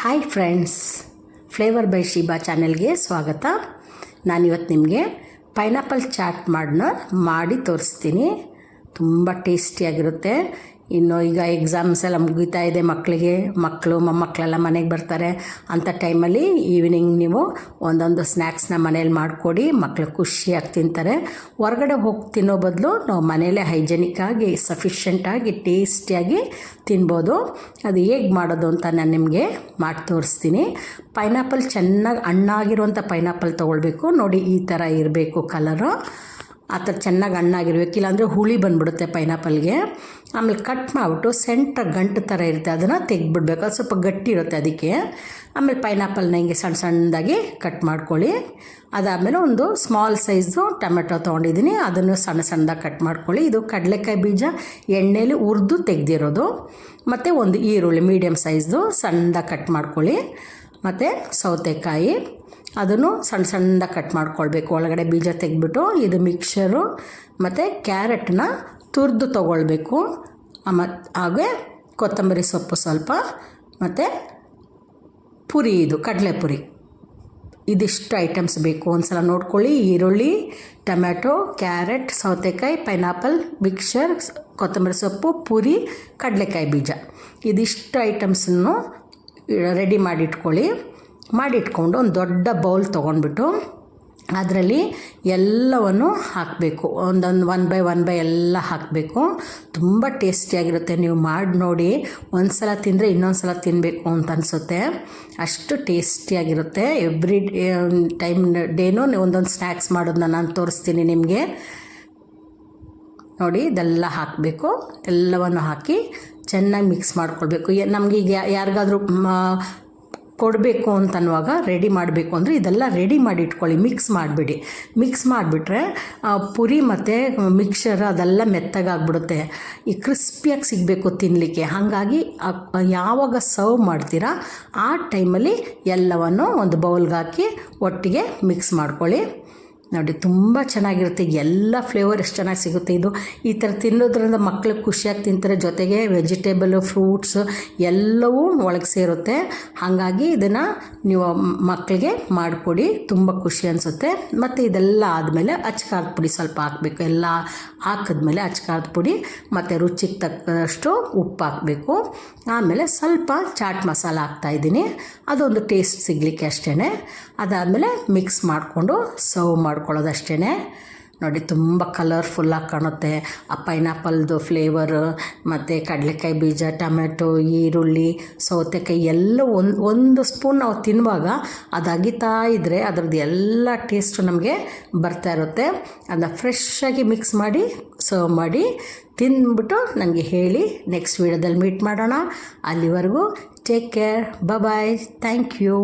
Hi friends flavour by Shiba ಚಾನೆಲ್ಗೆ ಸ್ವಾಗತ. ನಾನಿವತ್ತು ನಿಮಗೆ ಪೈನಾಪಲ್ ಚಾಟ್ ಮಾಡ್ನ ಮಾಡಿ ತೋರಿಸ್ತೀನಿ. ತುಂಬ ಟೇಸ್ಟಿಯಾಗಿರುತ್ತೆ ಇನ್ನು ಈಗ ಎಕ್ಸಾಮ್ಸ್ ಎಲ್ಲ ಮುಗಿತಾ ಇದೆ ಮಕ್ಕಳಿಗೆ. ಮಕ್ಕಳು, ಮೊಮ್ಮಕ್ಕಳೆಲ್ಲ ಮನೆಗೆ ಬರ್ತಾರೆ. ಅಂಥ ಟೈಮಲ್ಲಿ ಈವ್ನಿಂಗ್ ನೀವು ಒಂದೊಂದು ಸ್ನ್ಯಾಕ್ಸ್ನ ಮನೇಲಿ ಮಾಡಿಕೊಡಿ. ಮಕ್ಕಳು ಖುಷಿಯಾಗಿ ತಿಂತಾರೆ. ಹೊರಗಡೆ ಹೋಗಿ ತಿನ್ನೋ ಬದಲು ನಾವು ಮನೇಲೇ ಹೈಜೆನಿಕ್ಕಾಗಿ ಸಫಿಷಿಯೆಂಟಾಗಿ ಟೇಸ್ಟಿಯಾಗಿ ತಿನ್ಬೋದು. ಅದು ಹೇಗೆ ಮಾಡೋದು ಅಂತ ನಾನು ನಿಮಗೆ ಮಾಡಿ ತೋರಿಸ್ತೀನಿ. ಪೈನಾಪಲ್ ಚೆನ್ನಾಗಿ ಹಣ್ಣಾಗಿರುವಂಥ ಪೈನಾಪಲ್ ತೊಗೊಳ್ಬೇಕು. ನೋಡಿ ಈ ಥರ ಇರಬೇಕು ಕಲರು ಆ ಥರ ಚೆನ್ನಾಗಿ ಹಣ್ಣಾಗಿರ್ಬೇಕು. ಇಲ್ಲಾಂದರೆ ಹುಳಿ ಬಂದ್ಬಿಡುತ್ತೆ ಪೈನಾಪಲ್ಗೆ. ಆಮೇಲೆ ಕಟ್ ಮಾಡಿಬಿಟ್ಟು ಸೆಂಟ್ರ್ ಗಂಟು ಥರ ಇರುತ್ತೆ. ಅದನ್ನು ತೆಗೆದ್ಬಿಡ್ಬೇಕು. ಅದು ಸ್ವಲ್ಪ ಗಟ್ಟಿ ಇರುತ್ತೆ ಅದಕ್ಕೆ. ಆಮೇಲೆ ಪೈನಾಪಲ್ನ ಹಿಂಗೆ ಸಣ್ಣ ಸಣ್ಣದಾಗಿ ಕಟ್ ಮಾಡ್ಕೊಳ್ಳಿ. ಅದಾದಮೇಲೆ ಒಂದು ಸ್ಮಾಲ್ ಸೈಜು ಟೊಮೆಟೊ ತೊಗೊಂಡಿದ್ದೀನಿ. ಅದನ್ನು ಸಣ್ಣ ಸಣ್ಣದಾಗಿ ಕಟ್ ಮಾಡ್ಕೊಳ್ಳಿ. ಇದು ಕಡಲೆಕಾಯಿ ಬೀಜ ಎಣ್ಣೆಯಲ್ಲಿ ಹುರಿದು ತೆಗೆದಿರೋದು. ಮತ್ತು ಒಂದು ಈರುಳ್ಳಿ ಮೀಡಿಯಮ್ ಸೈಜ್ದು ಸಣ್ಣದಾಗಿ ಕಟ್ ಮಾಡ್ಕೊಳ್ಳಿ. ಮತ್ತು ಸೌತೆಕಾಯಿ. ಅದನ್ನು ಸಣ್ಣ ಸಣ್ಣದಾಗಿ ಕಟ್ ಮಾಡ್ಕೊಳ್ಬೇಕು. ಒಳಗಡೆ ಬೀಜ ತೆಗೆದ್ಬಿಟ್ಟು ಇದು ಮಿಕ್ಸರು ಮತ್ತು ಕ್ಯಾರೆಟ್ನ ತುರಿದು ತೊಗೊಳ್ಬೇಕು. ಮತ್ತು ಹಾಗೆ ಕೊತ್ತಂಬರಿ ಸೊಪ್ಪು ಸ್ವಲ್ಪ, ಮತ್ತು ಪುರಿ ಇದು, ಕಡಲೆ ಪುರಿ. ಇದಿಷ್ಟು ಐಟಮ್ಸ್ ಬೇಕು. ಒಂದ್ಸಲ ನೋಡ್ಕೊಳ್ಳಿ. ಈರುಳ್ಳಿ, ಟೊಮ್ಯಾಟೊ ಕ್ಯಾರೆಟ್ ಸೌತೆಕಾಯಿ ಪೈನಾಪಲ್ ಮಿಕ್ಸರ್ ಕೊತ್ತಂಬರಿ ಸೊಪ್ಪು, ಪುರಿ, ಕಡಲೆಕಾಯಿ ಬೀಜ. ಇದಿಷ್ಟು ಐಟಮ್ಸನ್ನು ರೆಡಿ ಮಾಡಿಟ್ಕೊಳ್ಳಿ. ಮಾಡಿಟ್ಕೊಂಡು ಒಂದು ದೊಡ್ಡ ಬೌಲ್ ತೊಗೊಂಡ್ಬಿಟ್ಟು ಅದರಲ್ಲಿ ಎಲ್ಲವನ್ನು ಹಾಕಬೇಕು. ಒಂದೊಂದು ಒನ್ ಬೈ ಒನ್ ಬೈ ಎಲ್ಲ ಹಾಕಬೇಕು. ತುಂಬ ಟೇಸ್ಟಿಯಾಗಿರುತ್ತೆ. ನೀವು ಮಾಡಿ ನೋಡಿ ಒಂದು ಸಲ ತಿಂದರೆ ಇನ್ನೊಂದು ಸಲ ತಿನ್ನಬೇಕು ಅಂತ ಅನಿಸುತ್ತೆ. ಅಷ್ಟು ಟೇಸ್ಟಿಯಾಗಿರುತ್ತೆ. ಎವ್ರಿ ಟೈಮ್ ಡೇನೂ ಒಂದೊಂದು ಸ್ನ್ಯಾಕ್ಸ್ ಮಾಡೋದನ್ನ ನಾನು ತೋರಿಸ್ತೀನಿ ನಿಮಗೆ. ನೋಡಿ, ಇದೆಲ್ಲ ಹಾಕಬೇಕು. ಎಲ್ಲವನ್ನು ಹಾಕಿ ಚೆನ್ನಾಗಿ ಮಿಕ್ಸ್ ಮಾಡ್ಕೊಳ್ಬೇಕು. ನಮಗೆ ಈಗ ಯಾರಿಗಾದ್ರೂ ಕೊಡಬೇಕು ಅಂತನ್ನುವಾಗ ರೆಡಿ ಮಾಡಬೇಕು. ಅಂದರೆ ಇದೆಲ್ಲ ರೆಡಿ ಮಾಡಿ ಇಟ್ಕೊಳ್ಳಿ ಮಿಕ್ಸ್ ಮಾಡಿಬಿಡಿ. ಮಿಕ್ಸ್ ಮಾಡಿಬಿಟ್ರೆ ಪುರಿ ಮತ್ತು ಮಿಕ್ಸರ್ ಅದೆಲ್ಲ ಮೆತ್ತಗಾಗ್ಬಿಡುತ್ತೆ. ಈ ಕ್ರಿಸ್ಪಿಯಾಗಿ ಸಿಗಬೇಕು ತಿನ್ನಲಿಕ್ಕೆ ಹಾಗಾಗಿ ಯಾವಾಗ ಸರ್ವ್ ಮಾಡ್ತೀರಾ, ಆ ಟೈಮಲ್ಲಿ ಎಲ್ಲವನ್ನು ಒಂದು ಬೌಲ್ಗೆ ಹಾಕಿ ಒಟ್ಟಿಗೆ ಮಿಕ್ಸ್ ಮಾಡ್ಕೊಳ್ಳಿ. ನೋಡಿ, ತುಂಬ ಚೆನ್ನಾಗಿರುತ್ತೆ. ಎಲ್ಲ ಫ್ಲೇವರ್ ಎಷ್ಟು ಚೆನ್ನಾಗಿ ಸಿಗುತ್ತೆ ಇದು. ಈ ಥರ ತಿನ್ನೋದ್ರಿಂದ ಮಕ್ಳಿಗೆ ಖುಷಿಯಾಗಿ ತಿಂತಾರೆ. ಜೊತೆಗೆ ವೆಜಿಟೇಬಲು ಫ್ರೂಟ್ಸ್ ಎಲ್ಲವೂ ಒಳಗೆ ಸೇರುತ್ತೆ. ಹಾಗಾಗಿ ಇದನ್ನು ನೀವು ಮಕ್ಕಳಿಗೆ ಮಾಡಿಕೊಡಿ. ತುಂಬ ಖುಷಿ ಅನಿಸುತ್ತೆ. ಮತ್ತು ಇದೆಲ್ಲ ಆದಮೇಲೆ ಅಚ್ಕಾರದ ಪುಡಿ ಸ್ವಲ್ಪ ಹಾಕಬೇಕು. ಎಲ್ಲ ಹಾಕಿದ್ಮೇಲೆ ಅಚ್ಕಾರದ ಪುಡಿ, ಮತ್ತು ರುಚಿಗೆ ತಕ್ಕಷ್ಟು ಉಪ್ಪು ಹಾಕಬೇಕು. ಆಮೇಲೆ ಸ್ವಲ್ಪ ಚಾಟ್ ಮಸಾಲ ಹಾಕ್ತಾಯಿದ್ದೀನಿ ಅದೊಂದು ಟೇಸ್ಟ್ ಸಿಗಲಿಕ್ಕೆ ಅಷ್ಟೇ ಅದಾದಮೇಲೆ ಮಿಕ್ಸ್ ಮಾಡಿಕೊಂಡು ಸರ್ವ್ ಮಾಡ್ಕೊಳ್ಳೋದು ಅಷ್ಟೇ ನೋಡಿ ತುಂಬ ಕಲರ್ಫುಲ್ಲಾಗಿ ಕಾಣುತ್ತೆ. ಆ ಪೈನಾಪಲ್ದು ಫ್ಲೇವರು ಮತ್ತು ಕಡಲೆಕಾಯಿ ಬೀಜ, ಟೊಮೆಟೊ, ಈರುಳ್ಳಿ, ಸೌತೆಕಾಯಿ ಎಲ್ಲ ಒಂದು ಒಂದು ಸ್ಪೂನ್ ನಾವು ತಿನ್ನುವಾಗ ಅದು ಅಗಿತಾ ಇದ್ದರೆ ಅದರದ್ದು ಎಲ್ಲ ಟೇಸ್ಟು ನಮಗೆ ಬರ್ತಾ ಇರುತ್ತೆ. ಅದನ್ನ ಫ್ರೆಶ್ಶಾಗಿ ಮಿಕ್ಸ್ ಮಾಡಿ ಸರ್ವ್ ಮಾಡಿ ತಿಂದ್ಬಿಟ್ಟು ನನಗೆ ಹೇಳಿ ನೆಕ್ಸ್ಟ್ ವೀಡಿಯೋದಲ್ಲಿ ಮೀಟ್ ಮಾಡೋಣ. ಅಲ್ಲಿವರೆಗೂ take care bye thank you